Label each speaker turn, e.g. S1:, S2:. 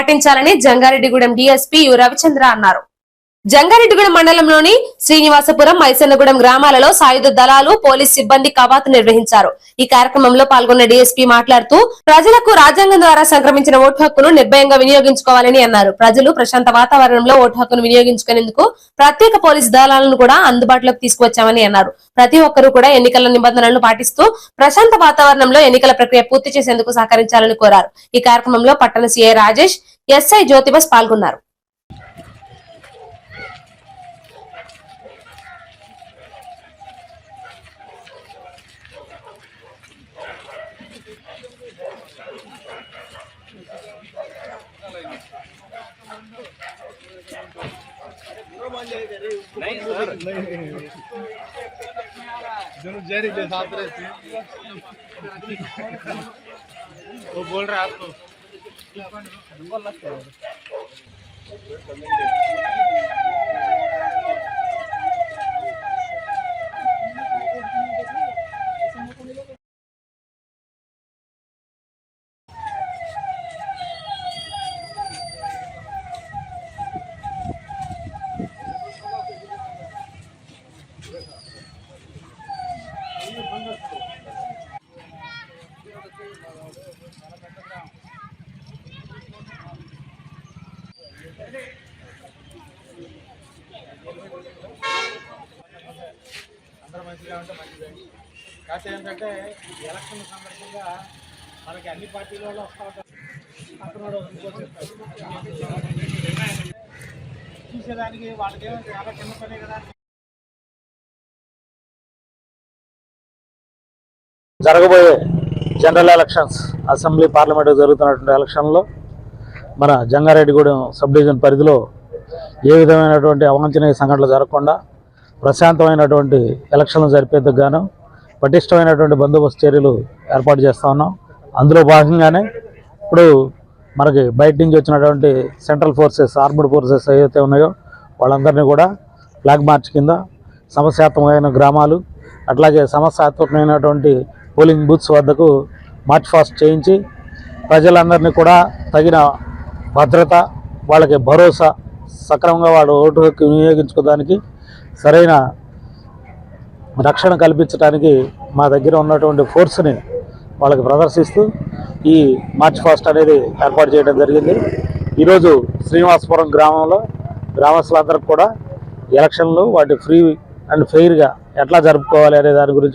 S1: పాటించాలని Jangareddygudem DSP you Ravichandra అన్నారు. జంగారెడ్డిగూడెం మండలంలోని శ్రీనివాసపురం మైసన్నగూడెం గ్రామాలలో సాయుధ దళాలు పోలీస్ సిబ్బంది కవాతు నిర్వహించారు. ఈ కార్యక్రమంలో పాల్గొన్న డీఎస్పీ మాట్లాడుతూ ప్రజలకు రాజ్యాంగం ద్వారా సంక్రమించిన ఓటు హక్కును నిర్భయంగా వినియోగించుకోవాలని అన్నారు. ప్రజలు ప్రశాంత వాతావరణంలో ఓటు హక్కును వినియోగించుకునేందుకు ప్రత్యేక పోలీస్ దళాలను కూడా అందుబాటులోకి తీసుకువచ్చామని అన్నారు. ప్రతి ఒక్కరూ కూడా ఎన్నికల నిబంధనలను పాటిస్తూ ప్రశాంత వాతావరణంలో ఎన్నికల ప్రక్రియ పూర్తి చేసేందుకు సహకరించాలని కోరారు. ఈ కార్యక్రమంలో పట్టణ సీఐ రాజేష్ ఎస్ఐ జ్యోతిబస్ పాల్గొన్నారు
S2: दोनों जहरी के साथ रहे थे वो बोल रहा है आपको बोललाच ఉంటే మంచిదని కాకపోతే ఏంటంటే ఎలక్షన్ సందర్భంగా మనకి అన్ని పార్టీల వాళ్ళు వస్తూ ఉంటారు. పక్కన చూసేదానికి వాళ్ళకి ఏమో చాలా చిన్న పనే కదా.
S3: జరగబోయే జనరల్ ఎలక్షన్స్ అసెంబ్లీ పార్లమెంటు జరుగుతున్నటువంటి ఎలక్షన్లో మన జంగారెడ్డిగూడెం సబ్ డివిజన్ పరిధిలో ఏ విధమైనటువంటి అవాంఛనీయ సంఘటనలు జరగకుండా ప్రశాంతమైనటువంటి ఎలక్షన్లు జరిపేందుకు గాను పటిష్టమైనటువంటి బందోబస్తు చర్యలు ఏర్పాటు చేస్తా ఉన్నాం. అందులో భాగంగానే ఇప్పుడు మనకి బయట నుంచి వచ్చినటువంటి సెంట్రల్ ఫోర్సెస్ ఆర్మడ్ ఫోర్సెస్ ఏవైతే ఉన్నాయో వాళ్ళందరినీ కూడా ఫ్లాగ్ మార్చ్ కింద సమస్యాత్మకమైన గ్రామాలు అట్లాగే సమస్యాత్మకమైనటువంటి పోలింగ్ బూత్స్ వద్దకు మార్చ్ ఫాస్ట్ చేయించి ప్రజలందరినీ కూడా తగిన భద్రత వాళ్ళకి భరోసా సక్రమంగా వాళ్ళు ఓటు హక్కు వినియోగించుకోవడానికి సరైన రక్షణ కల్పించడానికి మా దగ్గర ఉన్నటువంటి ఫోర్స్ని వాళ్ళకి ప్రదర్శిస్తూ ఈ మార్చ్ ఫాస్ట్ అనేది ఏర్పాటు చేయడం జరిగింది. ఈరోజు శ్రీనివాసపురం గ్రామంలో గ్రామస్తులందరికీ కూడా ఎలక్షన్లు వాటి ఫ్రీ అండ్ ఫెయిర్గా ఎట్లా జరుపుకోవాలి అనే దాని గురించి